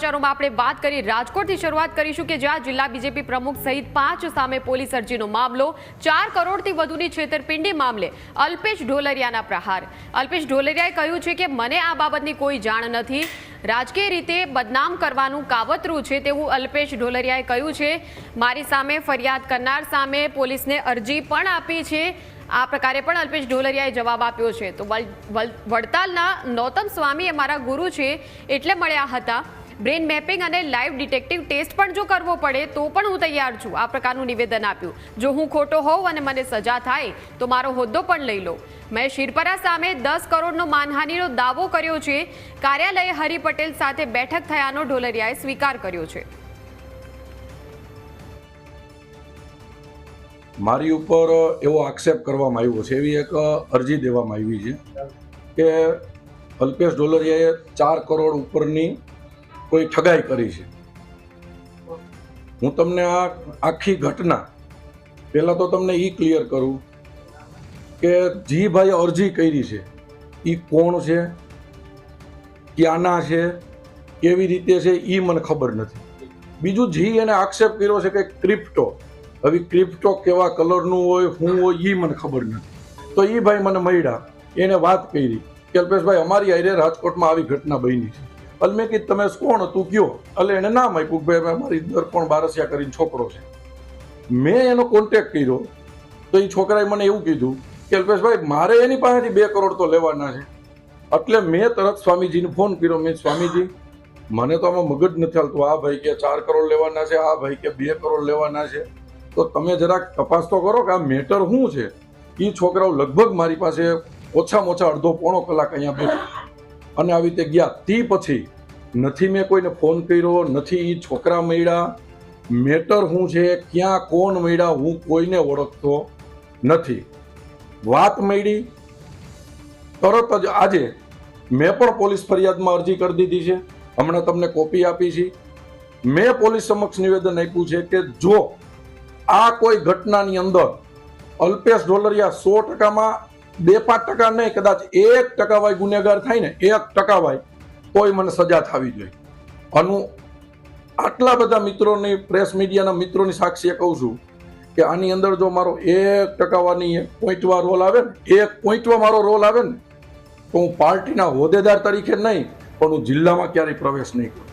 સમાચારોમાં આપણે વાત કરી, રાજકોટથી શરૂઆત કરીશું કે જ્યાં જિલ્લા બીજેપી પ્રમુખ સહિત પાંચ સામે પોલીસ અરજીનો મામલો, ચાર કરોડથી વધુની છેતરપિંડી મામલે અલ્પેશ ઢોલરિયાના પ્રહાર. અલ્પેશ ઢોલરિયાએ કહ્યું છે કે મને આ બાબતની કોઈ જાણ નથી. રાજકીય રીતે બદનામ કરવાનું કાવતરું છે તેવું અલ્પેશ ઢોલરિયાએ કહ્યું છે. મારી સામે ફરિયાદ કરનાર સામે પોલીસને અરજી પણ આપી છે. આ પ્રકારે પણ અલ્પેશ ઢોલરિયાએ જવાબ આપ્યો છે. તો વડતાલના નૌતમ સ્વામી એ મારા ગુરુ છે, એટલે મળ્યા હતા. બ્રેન મેપિંગ અને લાઈવ ડિટેક્ટિવ ટેસ્ટ પણ જો કરવો પડે, તો પણ હું તૈયાર છું. આ પ્રકારનું નિવેદન આપ્યું. જો હું ખોટો હોઉં અને મને સજા થાય, તો મારો હોદ્દો પણ લઈ લો. મેં શિરપરા સામે દસ કરોડનો માનહાનિનો દાવો કર્યો છે. કાર્યાલયે હરિ પટેલ સાથે બેઠક થયાનો ઢોલરિયાએ સ્વીકાર કર્યો છે. મારી ઉપર એવો આક્ષેપ કરવામાં આવ્યો છે, એવી એક અરજી દેવામાં આવી છે કે અલ્પેશ ડોલરિયાએ ચાર કરોડ ઉપરની કોઈ ઠગાઈ કરી છે. હું તમને આ આખી ઘટના પહેલાં તો તમને એ ક્લિયર કરું કે જી ભાઈ અરજી કરી છે. એ કોણ છે? ક્યાંના છે? કેવી રીતે છે? એ મને ખબર નથી. બીજું જી એને આક્ષેપ કર્યો છે કે ક્રિપ્ટો હવે ક્રિપ્ટો કેવા કલરનું હોય, શું હોય એ મને ખબર નથી. તો એ ભાઈ મને મળ્યા. એને વાત કરી. કે અલ્પેશભાઈ અમારી આઈરે રાજકોટમાં આવી ઘટના બની છે. એટલે મેં કીધું તમે કોણ હતું? કયો? એટલે એને નામ આપ્યું ભાઈ, મારી દર્પણ બારસિયા કરીને છોકરો છે. મેં એનો કોન્ટેક્ટ કર્યો. તો એ છોકરાએ મને એવું કીધું કે, અલ્પેશભાઈ, મારે એની પાસેથી બે કરોડ તો લેવાના છે. એટલે મેં તરત સ્વામીજીને ફોન કર્યો. મેં સ્વામીજી, મને તો આમાં મગજ નથી હાલતું. આ ભાઈ કે ચાર કરોડ લેવાના છે, આ ભાઈ કે બે કરોડ લેવાના છે. તો તમે જરાક તપાસ તો કરો કે આ મેટર શું છે? એ છોકરાઓ લગભગ મારી પાસે ઓછામાં ઓછા અડધો પોણો કલાક અહીંયા બેઠા. અને આવી રીતે ગયા. તે પછી નથી મેં કોઈને ફોન કર્યો, નથી એ છોકરા મળ્યા. મેટર શું છે, ક્યાં કોણ મળ્યા, હું કોઈને ઓળખતો નથી. વાત મળી. તરત જ આજે મેં પણ પોલીસ ફરિયાદમાં અરજી કરી દીધી છે. હમણાં તમને કોપી આપી છે. મેં પોલીસ સમક્ષ નિવેદન આપ્યું છે કે જો આ કોઈ ઘટનાની અંદર અલ્પેશ ઢોલરિયા સો ટકામાં બે પાંચ ટકા નહીં, કદાચ એક ટકા વાય ગુનેગાર થાય ને, એક ટકા વાય તોય મને સજા થવી જોઈએ. આનું આટલા બધા મિત્રોની, પ્રેસ મીડિયાના મિત્રોની સાક્ષીએ કહું છું કે આની અંદર જો મારો એક ટકાવાની એક પોઈન્ટવા રોલ આવે ને, એક પોઈન્ટવા મારો રોલ આવે ને, તો હું પાર્ટીના હોદ્દેદાર તરીકે નહીં, પણ હું જિલ્લામાં ક્યારેય પ્રવેશ નહીં કરું.